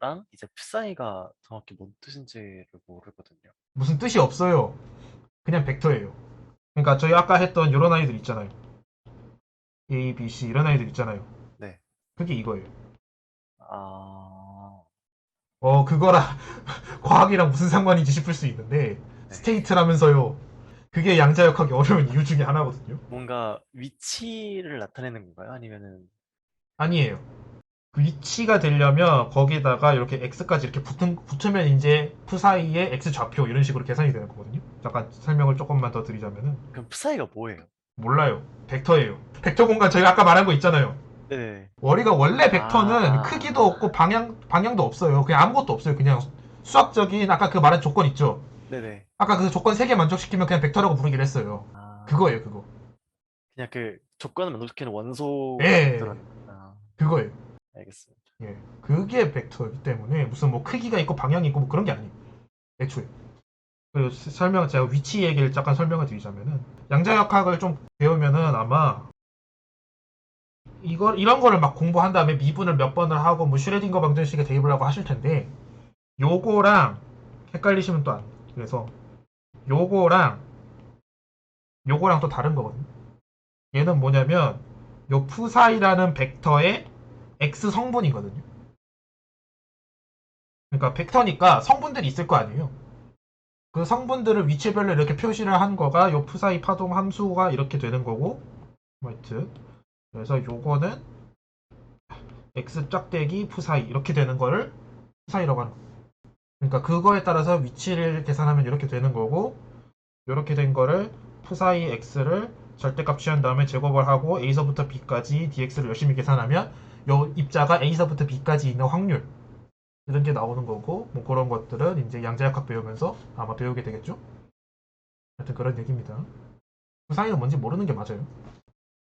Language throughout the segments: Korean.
랑 이제 psi가 정확히 뭔 뜻인지를 모르거든요. 무슨 뜻이 없어요. 그냥 벡터예요. 그러니까 저희 아까 했던 이런 아이들 있잖아요. A, B, C 이런 아이들 있잖아요. 네. 그게 이거예요. 아, 어, 그거랑 과학이랑 무슨 상관인지 싶을 수 있는데 네. 스테이트라면서요. 그게 양자역학이 어려운 이유 중에 하나거든요. 뭔가 위치를 나타내는 건가요? 아니면은 아니에요. 그 위치가 되려면 거기다가 이렇게 x까지 이렇게 붙은, 붙으면 이제 푸사이의 x 좌표 이런 식으로 계산이 되는 거거든요. 잠깐 설명을 조금만 더 드리자면은 그럼 psi가 뭐예요? 몰라요. 벡터예요. 벡터 공간 저희가 아까 말한 거 있잖아요. 네. 원리가 원래 벡터는 아. 크기도 없고 방향 방향도 없어요. 그냥 아무것도 없어요. 그냥 수학적인 아까 그 말한 조건 있죠. 네네. 아까 그 조건 세 개 만족시키면 그냥 벡터라고 부르기로 했어요. 아, 그거예요, 그거. 그냥 그 조건을 만족시키는 원소. 예. 아, 그거예요. 알겠습니다. 예. 그게 벡터이기 때문에 무슨 뭐 크기가 있고 방향이 있고 뭐 그런 게 아니에요. 애초에. 설명 제가 위치 얘기를 잠깐 설명을 드리자면은 양자역학을 좀 배우면은 아마 이거 이런 거를 막 공부한 다음에 미분을 몇 번을 하고 뭐 슈레딩거 방정식에 대입을 하고 하실 텐데 요거랑 헷갈리시면 또 안. 그래서 요거랑 요거랑 또 다른 거거든요. 얘는 뭐냐면 요 푸사이라는 벡터의 x 성분이거든요. 그러니까 벡터니까 성분들이 있을 거 아니에요. 그 성분들을 위치별로 이렇게 표시를 한 거가 요 푸사이 파동 함수가 이렇게 되는 거고 화이트 그래서 요거는 x 짝대기 푸사이 이렇게 되는 거를 푸사이라고 하는 거예요. 그러니까 그거에 따라서 위치를 계산하면 이렇게 되는 거고 이렇게 된 거를 푸사이 x를 절대값 취한 다음에 제곱을 하고 a서부터 b까지 dx를 열심히 계산하면 요 입자가 a서부터 b까지 있는 확률 이런 게 나오는 거고 뭐 그런 것들은 이제 양자역학 배우면서 아마 배우게 되겠죠. 하여튼 그런 얘기입니다. 푸사이는 뭔지 모르는 게 맞아요.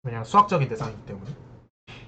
그냥 수학적인 대상이기 때문에.